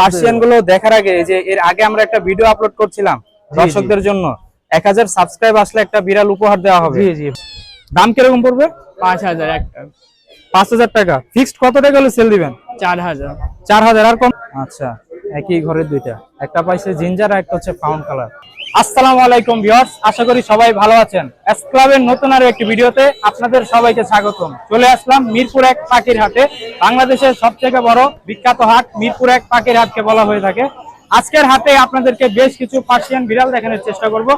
পার্সিয়ানগুলো দেখার আগে যে এর আগে আমরা একটা ভিডিও আপলোড করছিলাম। দর্শকদের জন্য। এক হাজার সাবস্ক্রাইব আসলে একটা বিড়াল উপহার দেওয়া হবে। জি জি। দাম কীরকম পড়বে? পাঁচ হাজার একটা। পাঁচ হাজার টাকা। ফিক্সড কত টাকা হলে সেল দিবেন? চার হাজার। চার হাজার আর কম? আচ্ছা একই ঘরের দুইটা। একটা পাইছে জিঞ্জার আর একটা হচ্ছে ফাউন্ড কালার আসসালামু আলাইকুম ভিউয়ার্স, আশা করি সবাই ভালো আছেন। এস ক্লাবের নতুন আরও একটি ভিডিওতে আপনাদের সবাইকে স্বাগতম। চলে আসলাম মিরপুর এক পাখির হাটে। বাংলাদেশের সবথেকে বড় বিখ্যাত হাট মিরপুর এক পাখির হাটকে বলা হয়ে থাকে। আজকের হাটে আপনাদেরকে বেশ কিছু পার্সিয়ান বিড়াল দেখানোর চেষ্টা করব।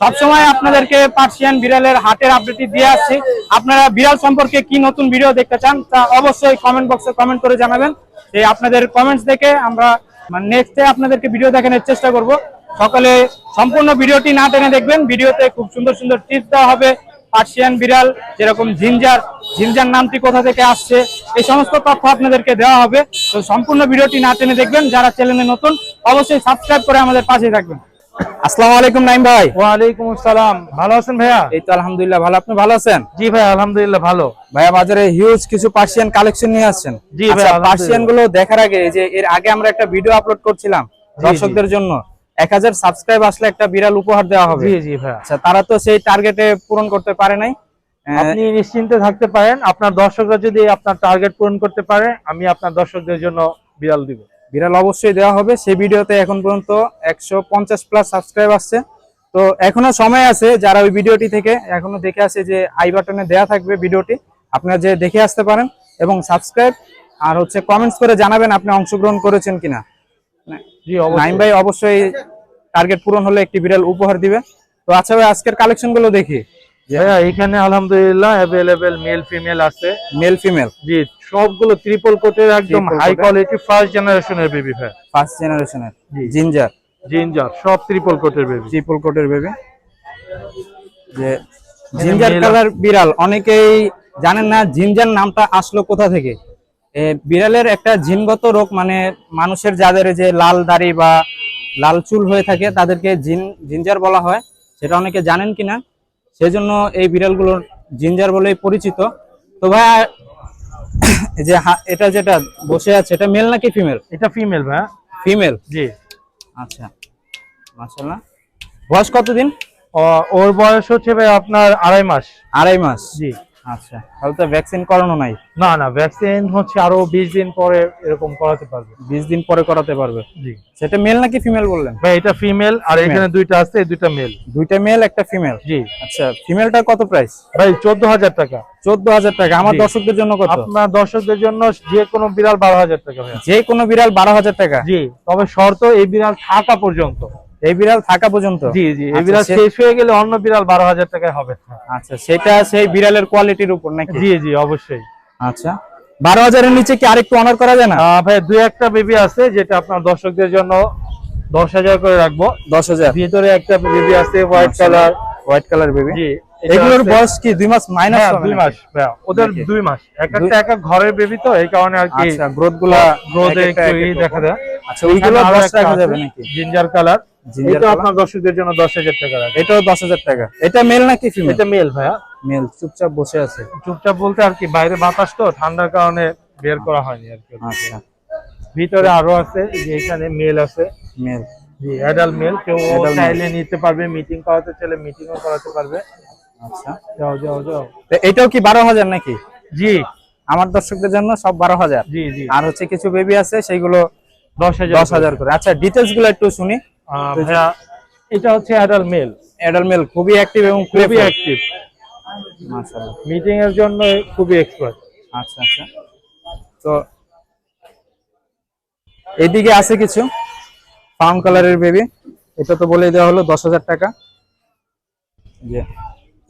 সবসময় আপনাদেরকে পার্সিয়ান বিড়ালের হাটের আপডেট দিয়ে আসছি। আপনারা বিড়াল সম্পর্কে কি নতুন ভিডিও দেখতে চান, তা অবশ্যই কমেন্ট বক্সে কমেন্ট করে জানাবেন। এই আপনাদের কমেন্টস দেখে আমরা মানে নেক্সটে আপনাদেরকে ভিডিও দেখানোর চেষ্টা করব। সকলে সম্পূর্ণ ভিডিওটি না টেনে দেখবেন। ভিডিওতে খুব সুন্দর সুন্দর টিপস দেওয়া হবে। পার্সিয়ান বিড়াল যেরকম জিঞ্জার জিঞ্জার নামটি কোথা থেকে আসছে এই সমস্ত তথ্য আপনাদেরকে দেওয়া হবে। তো সম্পূর্ণ ভিডিওটি না টেনে দেখবেন। যারা চ্যানেলে নতুন অবশ্যই সাবস্ক্রাইব করে আমাদের পাশে থাকবেন। আসসালামু আলাইকুম নাইম ভাই। ওয়ালাইকুম আসসালাম। ভালো আছেন ভাইয়া? এই তো আলহামদুলিল্লাহ ভালো। আপনি ভালো আছেন? জি ভাই আলহামদুলিল্লাহ ভালো। ভাইয়া বাজারে হিউজ কিছু পার্সিয়ান কালেকশন নিয়ে আসছেন। জি ভাই। পার্সিয়ানগুলো দেখার আগে যে এর আগে আমরা একটা ভিডিও আপলোড করছিলাম দর্শকদের জন্য। এক হাজার সাবস্ক্রাইব আসলে একটা বিড়াল উপহার দেওয়া হবে। জি জি ভাইয়া। আচ্ছা তারা তো সেই টার্গেটে পূরণ করতে পারে নাই। আপনি নিশ্চিন্তে থাকতে পারেন। আপনার দর্শকরা যদি আপনার টার্গেট পূরণ করতে পারে আমি আপনার দর্শকদের জন্য বিড়াল দিব। বিড়াল অবশ্যই দেওয়া হবে। সেই ভিডিওতে এখন পর্যন্ত একশো পঞ্চাশ প্লাস সাবস্ক্রাইব আসছে। তো এখনও সময় আছে যারা ওই ভিডিওটি থেকে এখনও দেখে আসে যে আই বাটনে দেওয়া থাকবে ভিডিওটি আপনারা যে দেখে আসতে পারেন এবং সাবস্ক্রাইব আর হচ্ছে কমেন্টস করে জানাবেন আপনি অংশগ্রহণ করেছেন কিনা। নাইম অবশ্যই। ভাই অবশ্যই টার্গেট পূরণ হলে একটি বিড়াল উপহার দিবে। তো আচ্ছা ভাই আজকের কালেকশনগুলো দেখি। ভাইয়া এখানে আলহামদুলিল্লাহ অ্যাভেলেবেল মেল ফিমেল আছে। মেল ফিমেল জি সবগুলো ট্রিপল কোটের একদম হাই কোয়ালিটি ফার্স্ট জেনারেশনের বেবি ভাই ফার্স্ট জেনারেশনের। জিঞ্জার জিঞ্জার সব ট্রিপল কোটের বেবি ট্রিপল কোটের বেবি যে জিঞ্জার কালার বিড়াল অনেকেই জানেন না জিঞ্জার নামটা আসলো কোথা থেকে? বিড়ালের একটা জিনগত রোগ মানে মানুষের যাদের যে লাল দাড়ি বা লাল চুল হয়ে থাকে তাদেরকে জিন জিঞ্জার বলা হয়। সেটা অনেকে জানেন কিনা? সেজন্য এই বিড়ালগুলো জিঞ্জার বলেই পরিচিত। তো ভাই এই যে এটা যেটা বসে আছে এটা মেল নাকি ফিমেল? এটা ফিমেল ভাই। ফিমেল? জি। আচ্ছা মাশাআল্লাহ। বয়স কতদিন? ওর বয়স হচ্ছে ভাই আপনার আড়াই মাস। আড়াই মাস। জি। আচ্ছা তাহলে তো ভ্যাকসিন করানো নাই। না না ভ্যাকসিন হচ্ছে আরও বিশ দিন পরে এরকম করাতে পারবে। বিশ দিন পরে করাতে পারবে। জি। সেটা মেল নাকি ফিমেল বললেন? ভাই এটা ফিমেল আর এখানে দুইটা আছে এই দুইটা মেল দুইটা মেল একটা ফিমেল জি। আচ্ছা ফিমেলটা কত প্রাইস ভাই চোদ্দ হাজার টাকা। চোদ্দ হাজার টাকা। আমার দর্শকদের জন্য কত? আপনার দর্শকদের জন্য যে কোনো বিড়াল বারো হাজার টাকা ভাইয়া। যে কোনো বিড়াল বারো হাজার টাকা। জি তবে শর্ত এই বিড়াল থাকা পর্যন্ত। এই বিড়াল থাকা পর্যন্ত? জি জি এই আচ্ছা, বিড়াল শেষ হয়ে গেলে অন্য বিড়াল বারো হাজার টাকায় হবে। আচ্ছা সেটা সেই বিড়ালের কোয়ালিটির উপর নাকি? জি জি অবশ্যই। আচ্ছা বারো হাজারের নিচে কি আরেকটু অনার করা যায় না? ভাই দুই একটা বেবি আছে যেটা আপনার দর্শকদের জন্য দশ হাজার করে রাখব। দশ হাজার? ভিতরে একটা বেবি আছে white colour white colour baby জি এগুলোর বয়স কি দুই মাস মাইনাস হ্যাঁ, দুই মাস। ওদের দুই মাস। এক একটা এক ঘরের বেবি তো এই কারণে আর কি আচ্ছা গ্রোথগুলা গ্রোথে দেখা। দেয় আচ্ছা ওইগুলো রাখা যাবে নাকি? জিঞ্জার কালার এটা কালার? আপনার দর্শকদের জন্য দশ হাজার টাকা এটাও দশ হাজার টাকা। এটা মেল নাকি ফিমেল? এটা মেল ভাইয়া। মেল চুপচাপ বসে আছে। চুপচাপ বলতে আর কি বাইরে বাতাস তো ঠান্ডার কারণে বের করা হয়নি আর কি। আচ্ছা। ভিতরে আরও আছে যে এখানে মেল আছে। মেল। জি অ্যাডাল্ট মেল কেউ চাইলে নিতে পারবে মিটিং করাতে চাইলে মিটিংও করাতে পারবে। আচ্ছা। যাও যাও যাও। এটাও কি বারো হাজার নাকি? জি। আমার দর্শকদের জন্য সব বারো হাজার। জি জি। আর হচ্ছে কিছু বেবি আছে সেইগুলো দশ হাজার দশ হাজার করে। আচ্ছা ডিটেলসগুলো একটু শুনি। ভাইয়া এটা হচ্ছে অ্যাডাল্ট মেল অ্যাডাল মেল খুবই অ্যাক্টিভ এবং খুবই অ্যাক্টিভ মাশাআল্লাহ মিটিং এর জন্য খুবই এক্সপার্ট আচ্ছা আচ্ছা। তো এদিকে আছে কিছু? ফাউন্ড কালারের বেবি এটা তো বলে দেওয়া হলো দশ হাজার টাকা।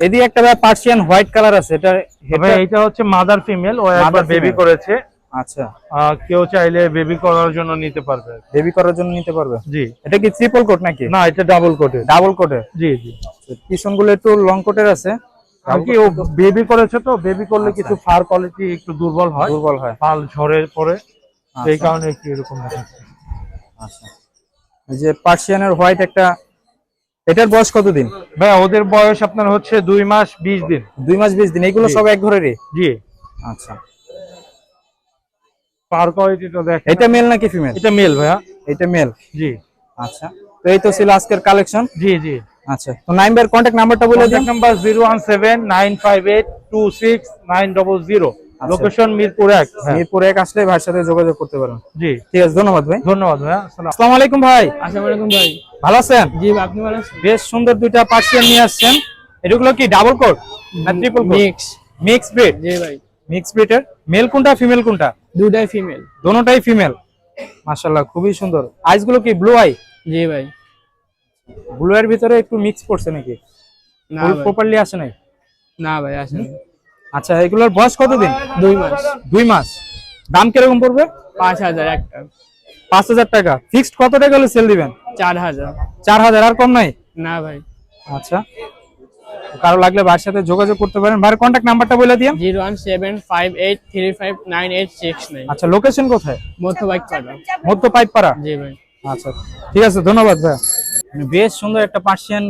এদিকে একটা পার্সিয়ান হোয়াইট কালার আছে এটা এটা হচ্ছে মাদার ফিমেল ও একবার বেবি করেছে। আচ্ছা। কেউ চাইলে বেবি করার জন্য নিতে পারবে। বেবি করার জন্য নিতে পারবে? জি। এটা কি ট্রিপল কোট নাকি? না এটা ডাবল কোটের ডাবল কোটের জি জি। পিছনগুলো একটু লং কোটের আছে? কি ও বেবি করেছে তো বেবি করলে কিছু ফার কোয়ালিটি একটু দুর্বল হয়। দুর্বল হয়। পাল ঝরে পড়ে এই আচ্ছা। কারণে একটু এরকম আচ্ছা। এই যে পার্সিয়ানের হোয়াইট একটা এটার বয়স কতদিন? ভাই ওদের বয়স আপনার হচ্ছে দুই মাস বিশ দিন। দুই মাস বিশ দিন এগুলো সব এক ঘরেরই? জি। আচ্ছা। পার কোয়ালিটিটা দেখেন এটা মেল নাকি ফিমেল এটা মেল ভাইয়া। এটা মেল জি। আচ্ছা তো এই তো ছিল আজকের কালেকশন জি জি। আচ্ছা তো নাইম ভাইয়ের কন্ট্যাক্ট নাম্বারটা বলে দিন। Number zero one seven nine five eight two six nine double zero location Mirpur এক হ্যাঁ, মিরপুর এক আসলে ভাইয়ের সাথে যোগাযোগ করতে পারেন। জি। ঠিক আছে ধন্যবাদ ভাই। ধন্যবাদ ভাইয়া আসসালাম। আসসালামু আলাইকুম ভাই। আসসালামু আলাইকুম ভাই। ভালো আছেন? জি আপনি ভালো আছেন? বেশ সুন্দর দুইটা পার্সিয়ান নিয়ে আসছেন। এগুলো কি ডাবল কোট না triple coat mix mix breed জি ভাই। মিক্স ব্রিডের মেল কোনটা ফিমেল কোনটা? দুটাই ফিমেল দোনোটাই ফিমেল মাশাআল্লাহ খুবই সুন্দর। আইসগুলো কি ব্লু আই জি ভাই। ব্লু এর ভিতরে একটু মিক্স করছে নাকি? না প্রপারলি আসে নাই? না ভাই আসেন আচ্ছা এগুলোর বয়স কতদিন? দুই মাস। দুই মাস। দাম কীরকম পড়বে? পাঁচ হাজার একটা। পাঁচ হাজার টাকা। ফিক্সড কত টাকা হলে সেল দিবেন? চার হাজার। চার হাজার আর কম নাই? না ভাই। আচ্ছা। কারও লাগলে ভাইয়ের সাথে যোগাযোগ করতে পারেন। ভাইয়ের কন্ট্যাক্ট নাম্বারটা বলে দিন zero one seven five eight three five nine eight six nine. আচ্ছা লোকেশন কোথায়? মধ্য বাইক পাড়া মধ্য পাইপপাড়া জি ভাই। আচ্ছা ঠিক আছে ধন্যবাদ ভাই। আপনি বেশ সুন্দর একটা পার্সিয়ান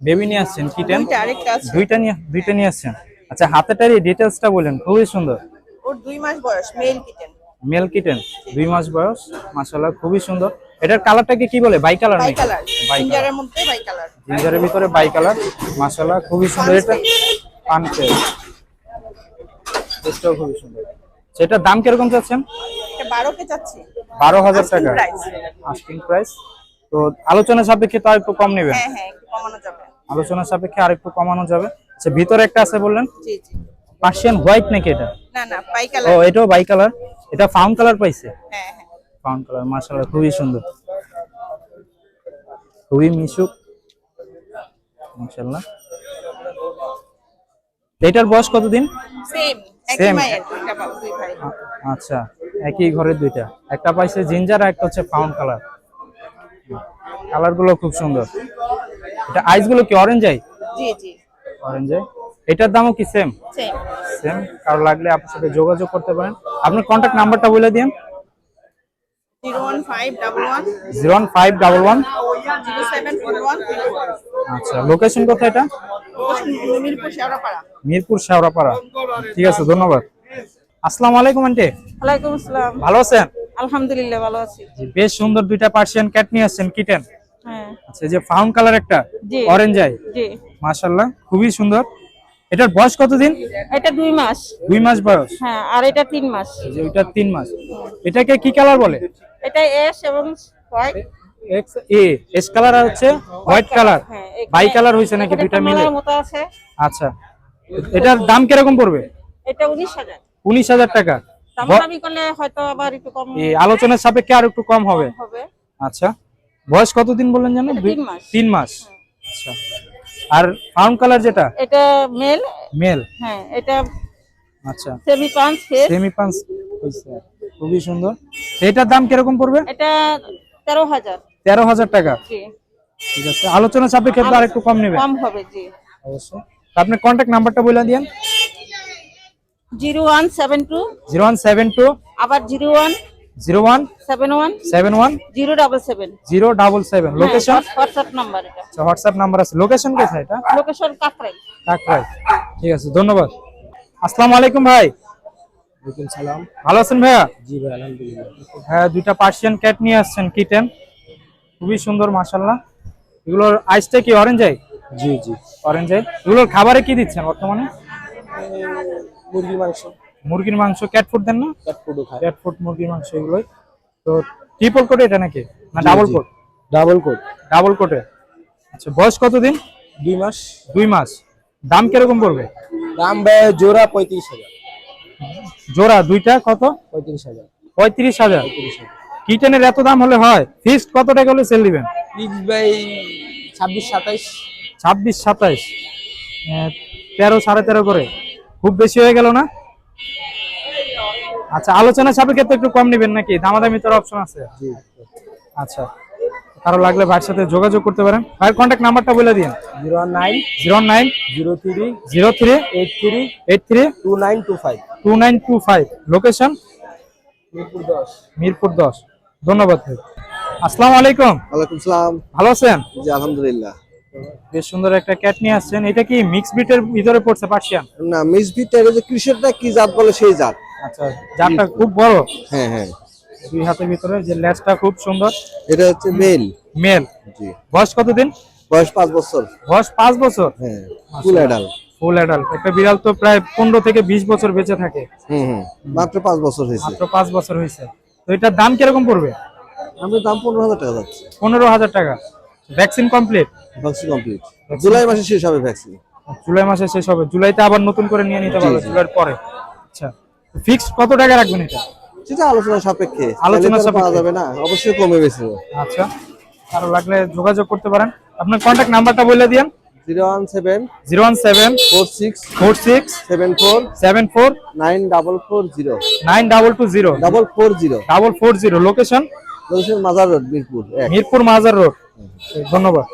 বেবি নিয়ে আসছেন কিটেন আরেকটা দুইটা নিয়ে দুইটা নিয়ে আসছেন। আচ্ছা হাতেটার এই ডিটেলসটা বলেন খুবই সুন্দর। ওর দুই মাস বয়স মেল কিটেন মেল কিটেন দুই মাস বয়স মাশাআল্লাহ খুবই সুন্দর। এটার কালারটাকে কি বলে? Bicolour bicolour. জিঞ্জারের মধ্যে বাই কালার। জিঞ্জারের ভিতরে বাই কালার। মাশাআল্লাহ খুবই সুন্দর। এটা টেস্টটাও খুবই সুন্দর। সেটার দাম কীরকম চাচ্ছেন? এটা বারো কে চাচ্ছি। বারো হাজার Asking টাকা। আস্কিং প্রাইস তো আলোচনা সাপেক্ষে তো একটু কম নেবেন। হ্যাঁ হ্যাঁ একটু কমানো যাবে। আলোচনা সাপেক্ষে আর একটু কমানো যাবে। আচ্ছা ভিতরে একটা আছে বললেন? জি জি। পার্সিয়ান হোয়াইট নাকি এটা? না না বাই ও কালার এটাও বাই কালার। এটা ফাউন্ড কালার পাইছে? হ্যাঁ হ্যাঁ। ফাউন্ড কালার মাশাআল্লাহ খুবই সুন্দর। খুবই মিশুক এটার বয়স কতদিন? সেম আচ্ছা একই ঘরের দুইটা। একটা পাইছে জিঞ্জার আর একটা হচ্ছে ফাউন্ড কালার কালারগুলো খুব সুন্দর। এটা আইসগুলো কি অরেঞ্জ আই জি জি। অরেঞ্জ আই এটার দামও কি সেম সেম কারও লাগলে আপনার সাথে যোগাযোগ করতে পারেন। আপনার কন্ট্যাক্ট নাম্বারটা বলে দিন। Zero one five double one আচ্ছা লোকেশন কোথায় এটা? মিরপুর শেওড়াপাড়া। ঠিক আছে ধন্যবাদ। আসসালামু আলাইকুম আন্টি। ওয়ালাইকুম আসসালাম। ভালো আছেন? আলহামদুলিল্লাহ ভালো আছি। বেশ সুন্দর দুইটা পার্সিয়ান ক্যাট নিয়ে আসছেন কিটেন হ্যাঁ। আচ্ছা যে ফাউন্ড কালার একটা অরেঞ্জ আই জি। মাশাআল্লাহ খুবই সুন্দর। এটার বয়স কতদিন? এটা দুই মাস। দুই মাস বয়স। হ্যাঁ আর এটা তিন মাস। এই যে ওইটা তিন মাস। এটাকে কি কালার বলে? এটা এস এবং হোয়াইট এক্স এ এস কালার আর হচ্ছে হোয়াইট কালার হ্যাঁ বাই কালার হয়েছে নাকি দুইটা মিলে মতো আছে। আচ্ছা। এটার দাম কীরকম পড়বে? এটা উনিশ হাজার। উনিশ হাজার টাকা। দামাদামি করলে হয়তো আবার একটু কম এই আলোচনার সাপেক্ষে আর একটু কম হবে। হবে। আচ্ছা। বয়স কতদিন বললেন জানেন? এটা দুই- তিন মাস। তিন মাস। আচ্ছা। আর ফাউন্ড কালার যেটা? এটা মেল মেল হ্যাঁ এটা আচ্ছা। সেমি পাঁচ সেমি পাঁচ হয়েছে। খুবই সুন্দর। এটার দাম কীরকম পড়বে? এটা তেরো হাজার। তেরো হাজার টাকা। ঠিক আছে। আলোচনা সাপেক্ষে আর একটু কম নেবেন। কম হবে জি। অবশ্যই। তো আপনার কন্ট্যাক্ট নাম্বারটা বলে দিন zero one seven two. Zero one seven two. আবার zero one. Zero one. Seven one. Seven one. Zero double seven. Zero double seven. Location WhatsApp number এটা। আচ্ছা হোয়াটসঅ্যাপ নাম্বার আছে। লোকেশন কোথায় এটা? লোকেশন কাকরাই কাকরাই ঠিক আছে ধন্যবাদ। আসসালামু আলাইকুম ভাই। ওয়ালাইকুম সালাম। ভালো আছেন ভাইয়া? জি ভাই আলহামদুলিল্লাহ। হ্যাঁ দুইটা পার্সিয়ান ক্যাট নিয়ে আসছেন কিটেন খুবই সুন্দর মাশাল্লাহ এগুলোর আইসটা কি অরেঞ্জ আই জি জি। অরেঞ্জ আই এগুলোর খাবারে কি দিচ্ছেন বর্তমানে? মুরগির মাংস। মুরগির মাংস ক্যাট ফুড দেন না? ক্যাট ফুডও খায়। ক্যাট ফুড মুরগির মাংস এগুলোই। তো ট্রিপল কোটে এটা নাকি? না double coat double coat double কোটে আচ্ছা বয়স কতদিন? দুই মাস। দুই মাস। দাম কীরকম পড়বে? দাম ব্যয় জোড়া পঁয়ত্রিশ হাজার। জোড়া দুইটা কত? পঁয়ত্রিশ হাজার। পঁয়ত্রিশ হাজার। কিটেনের এত দাম হলে হয়? ফিক্সড কত টাকা হলে সেল দিবেন? ছাব্বিশ সাতাইশ। ছাব্বিশ সাতাইশ। তেরো সাড়ে তেরো করে। খুব বেশি হয়ে গেল না? আচ্ছা আলোচনা সাপেক্ষে তো একটু কম নেবেন নাকি? দামাদামি তোর অপশন আছে। আচ্ছা। কারও লাগলে ভাইয়ের সাথে যোগাযোগ করতে পারেন। ভাইয়ের কন্ট্যাক্ট নাম্বারটা বলে দিন। Zero nine zero nine zero three zero three eight three eight three two nine two five. Two nine two five. Location Mirpur দশ। মিরপুর দশ ধন্যবাদ ভাই। আসসালামু আলাইকুম। ওয়ালাইকুম সালাম। ভালো আছেন? জি আলহামদুলিল্লাহ। বেশ সুন্দর একটা ক্যাট নিয়ে আসছেন। এটা কি মিক্স বিটের ভিতরে পড়ছে পার্সিয়ান না মিসবিটের যে কৃষকটা কি জাত বলে সেই জাত। আচ্ছা জাতটা খুব বড়। হ্যাঁ হ্যাঁ। দুই হাতের ভিতরে যে লেজটা খুব সুন্দর। এটা হচ্ছে মেল। মেল। জি। বয়স কতদিন? বয়স পাঁচ বছর। বয়স পাঁচ বছর? হ্যাঁ ফুল অ্যাডাল ফুল অ্যাডাল্ট একটা বিড়াল তো প্রায় পনেরো থেকে বিশ বছর বেঁচে থাকে। হুম হুম। মাত্র পাঁচ বছর হয়েছে। মাত্র পাঁচ বছর হয়েছে। তো এটার দাম কীরকম পড়বে? আমি দাম পনেরো হাজার টাকা যাচ্ছে। পনেরো হাজার টাকা। Vaccine complete? Vaccine complete. July মাসে শেষ হবে ভ্যাকসিন। জুলাই মাসে শেষ হবে। জুলাইতে আবার নতুন করে নিয়ে নিতে পারবে জুলাইয়ের পরে। আচ্ছা ফিক্সড কত টাকা রাখবেন এটা? সেটা আলোচনা সাপেক্ষে। আলোচনা পাওয়া যাবে না অবশ্যই কমে বেশি। আচ্ছা আরও লাগলে যোগাযোগ করতে পারেন। আপনার কন্ট্যাক্ট নাম্বারটা বলে দিন zero one seven zero one seven four six four six seven four seven four nine double four zero. Nine double two zero. Double four zero. Double four zero. Location Mazar road Mirpur Mazar road. ধন্যবাদ।